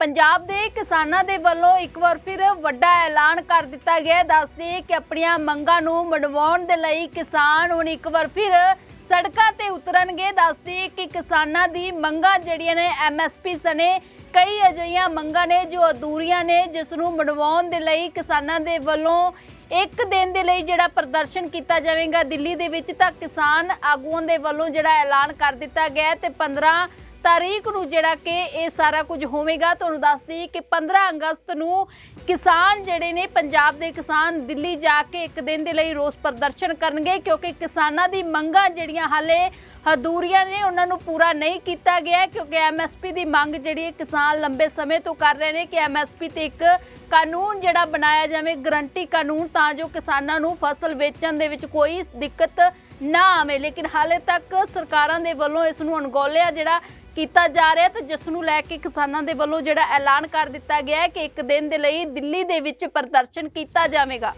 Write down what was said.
ਪੰਜਾਬ ਦੇ ਕਿਸਾਨਾਂ ਦੇ ਵੱਲੋਂ ਇੱਕ ਵਾਰ ਫਿਰ ਵੱਡਾ ਐਲਾਨ ਕਰ ਦਿੱਤਾ ਗਿਆ ਹੈ। ਦੱਸਦੇ ਕਿ ਆਪਣੀਆਂ ਮੰਗਾਂ ਨੂੰ ਮਨਵਾਉਣ ਦੇ ਲਈ ਕਿਸਾਨ ਹੁਣ ਇੱਕ ਵਾਰ ਫਿਰ ਸੜਕਾਂ ਤੇ ਉਤਰਨਗੇ। ਦੱਸਦੇ ਕਿ ਕਿਸਾਨਾਂ ਦੀ ਮੰਗਾਂ ਜਿਹੜੀਆਂ ਨੇ ਐਮਐਸਪੀ ਸਨੇ ਕਈ ਅਜਿਹੀਆਂ ਮੰਗਾਂ ਨੇ ਜੋ ਅਧੂਰੀਆਂ ਨੇ, ਜਿਸ ਨੂੰ ਮਨਵਾਉਣ ਦੇ ਲਈ ਕਿਸਾਨਾਂ ਦੇ ਵੱਲੋਂ ਇੱਕ ਦਿਨ ਦੇ ਲਈ ਜਿਹੜਾ ਪ੍ਰਦਰਸ਼ਨ ਕੀਤਾ ਜਾਵੇਗਾ। ਦਿੱਲੀ ਦੇ ਵਿੱਚ ਤਾਂ ਕਿਸਾਨ ਆਗੂਆਂ ਦੇ ਵੱਲੋਂ ਜਿਹੜਾ ਐਲਾਨ ਕਰ ਦਿੱਤਾ ਗਿਆ ਹੈ ਤੇ 15 ਤਾਰੀਖ ਨੂੰ ਜਿਹੜਾ ਕਿ ਇਹ ਸਾਰਾ ਕੁਝ ਹੋਵੇਗਾ, ਤੁਹਾਨੂੰ ਦੱਸ ਦਈਏ ਕਿ 15 ਅਗਸਤ ਨੂੰ ਕਿਸਾਨ ਜਿਹੜੇ ਨੇ, ਪੰਜਾਬ ਦੇ ਕਿਸਾਨ ਦਿੱਲੀ ਜਾ ਕੇ ਇੱਕ ਦਿਨ ਦੇ ਲਈ ਰੋਸ ਪ੍ਰਦਰਸ਼ਨ ਕਰਨਗੇ ਕਿਉਂਕਿ ਕਿਸਾਨਾਂ ਦੀ ਮੰਗਾਂ ਜਿਹੜੀਆਂ ਹਾਲੇ ਅਧੂਰੀਆਂ ਨੇ, ਉਹਨਾਂ ਨੂੰ ਪੂਰਾ ਨਹੀਂ ਕੀਤਾ ਗਿਆ ਕਿਉਂਕਿ ਐਮਐਸਪੀ ਦੀ ਮੰਗ ਜਿਹੜੀ ਹੈ ਕਿਸਾਨ ਲੰਬੇ ਸਮੇਂ ਤੋਂ ਕਰ ਰਹੇ ਨੇ ਕਿ ਐਮਐਸਪੀ ਤੇ ਇੱਕ ਕਾਨੂੰਨ ਜਿਹੜਾ ਬਣਾਇਆ ਜਾਵੇ, ਗਰੰਟੀ ਕਾਨੂੰਨ ਤਾਂ ਜੋ ਕਿਸਾਨਾਂ ਨੂੰ ਫਸਲ ਵੇਚਣ ਦੇ ਵਿੱਚ ਕੋਈ ਦਿੱਕਤ ਨਾ ਆਵੇ। ਲੇਕਿਨ ਹਾਲੇ ਤੱਕ ਸਰਕਾਰਾਂ ਦੇ ਵੱਲੋਂ ਇਸ ਨੂੰ ਅਣਗੌਲਿਆ ਜਿਹੜਾ ਕੀਤਾ ਜਾ ਰਿਹਾ ਤੇ ਜਿਸ ਨੂੰ ਲੈ ਕੇ ਕਿਸਾਨਾਂ ਦੇ ਵੱਲੋਂ ਜਿਹੜਾ ਐਲਾਨ ਕਰ ਦਿੱਤਾ ਗਿਆ ਹੈ ਕਿ ਇੱਕ ਦਿਨ ਦੇ ਲਈ ਦਿੱਲੀ ਦੇ ਵਿੱਚ ਪ੍ਰਦਰਸ਼ਨ ਕੀਤਾ ਜਾਵੇਗਾ।